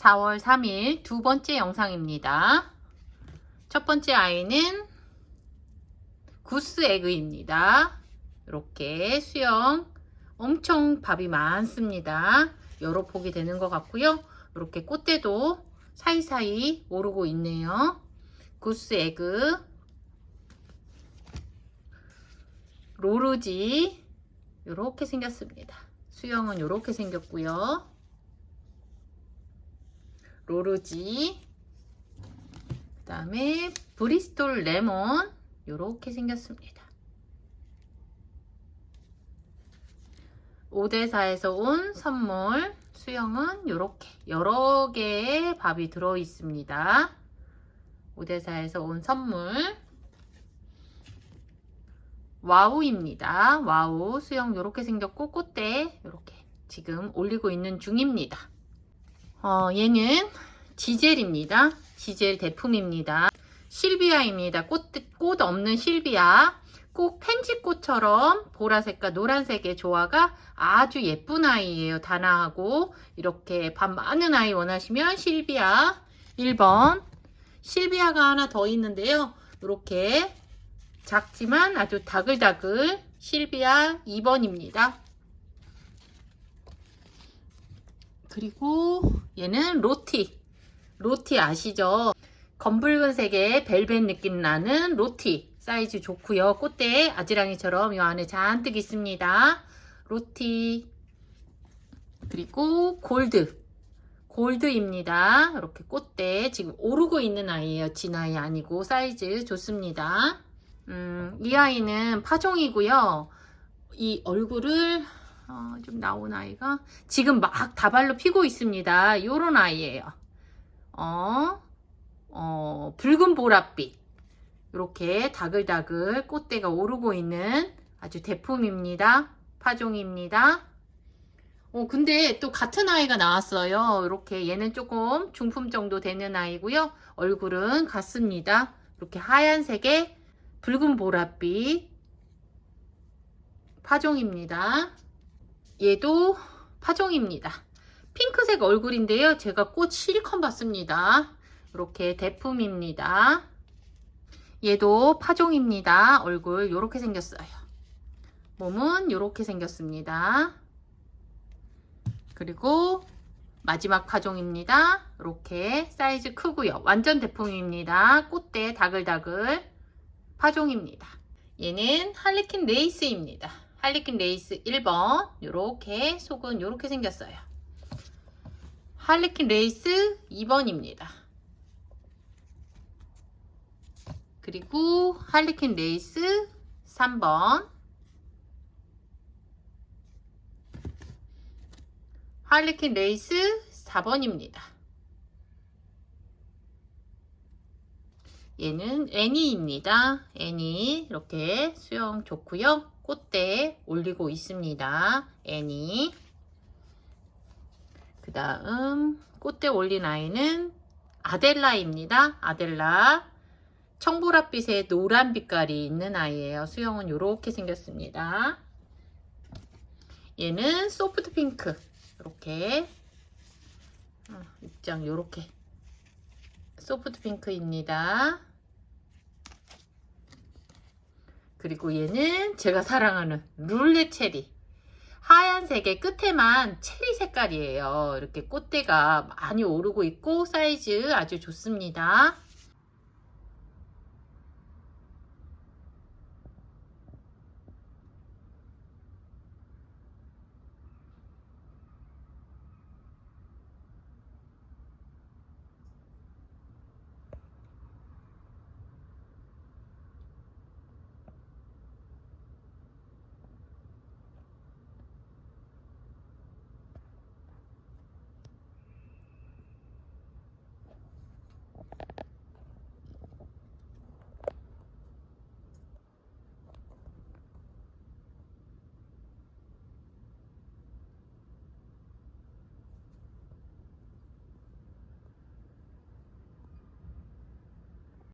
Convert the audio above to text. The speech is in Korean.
4월 3일 두 번째 영상입니다. 첫 번째 아이는 구스 에그입니다. 이렇게 수영 엄청 밥이 많습니다. 여러 폭이 되는 것 같고요. 이렇게 꽃대도 사이사이 오르고 있네요. 구스 에그 로르지 이렇게 생겼습니다. 수영은 이렇게 생겼고요. 로르지 그 다음에 브리스톨 레몬 이렇게 생겼습니다. 오대사에서 온 선물 수영은 이렇게 여러 개의 밥이 들어 있습니다. 오대사에서 온 선물 와우입니다. 와우 수영 이렇게 생겼고 꽃대 이렇게 지금 올리고 있는 중입니다. 어, 얘는 지젤입니다. 지젤 대품입니다. 실비아입니다. 꽃, 꽃 없는 실비아. 꼭 펜지꽃처럼 보라색과 노란색의 조화가 아주 예쁜 아이예요. 다나하고 이렇게 밥 많은 아이 원하시면 실비아 1번 실비아가 하나 더 있는데요. 이렇게 작지만 아주 다글다글 실비아 2번입니다. 그리고 얘는 로티. 로티 아시죠? 검붉은색의 벨벳 느낌 나는 로티. 사이즈 좋고요. 꽃대 아지랑이처럼 이 안에 잔뜩 있습니다. 로티. 그리고 골드. 골드입니다. 이렇게 꽃대 지금 오르고 있는 아이예요. 진 아이 아니고 사이즈 좋습니다. 음, 이 아이는 파종이고요. 이 얼굴을 어, 좀 나온 아이가 지금 막 다발로 피고 있습니다. 요런 아이예요. 어, 어, 붉은 보랏빛. 이렇게 다글다글 꽃대가 오르고 있는 아주 대품입니다. 파종입니다. 어, 근데 또 같은 아이가 나왔어요. 이렇게 얘는 조금 중품 정도 되는 아이고요. 얼굴은 같습니다. 이렇게 하얀색의 붉은 보랏빛 파종입니다. 얘도 파종입니다. 핑크색 얼굴인데요. 제가 꽃 실컷 봤습니다. 이렇게 대품입니다. 얘도 파종입니다. 얼굴 이렇게 생겼어요. 몸은 이렇게 생겼습니다. 그리고 마지막 파종입니다. 이렇게 사이즈 크고요. 완전 대품입니다. 꽃대 다글다글 파종입니다. 얘는 할리퀸 레이스입니다. 할리퀸 레이스 1번 이렇게 속은 이렇게 생겼어요. 할리퀸 레이스 2번입니다. 그리고 할리퀸 레이스 3번 할리퀸 레이스 4번입니다. 얘는 애니입니다. 애니 이렇게 수영 좋고요. 꽃대 올리고 있습니다. 애니 그 다음 꽃대 올린 아이는 아델라입니다. 아델라 청보랏빛에 노란 빛깔이 있는 아이예요. 수영은 이렇게 생겼습니다. 얘는 소프트 핑크 이렇게 어, 입장 이렇게 소프트 핑크입니다. 그리고 얘는 제가 사랑하는 룰렛 체리. 하얀색의 끝에만 체리 색깔이에요. 이렇게 꽃대가 많이 오르고 있고 사이즈 아주 좋습니다.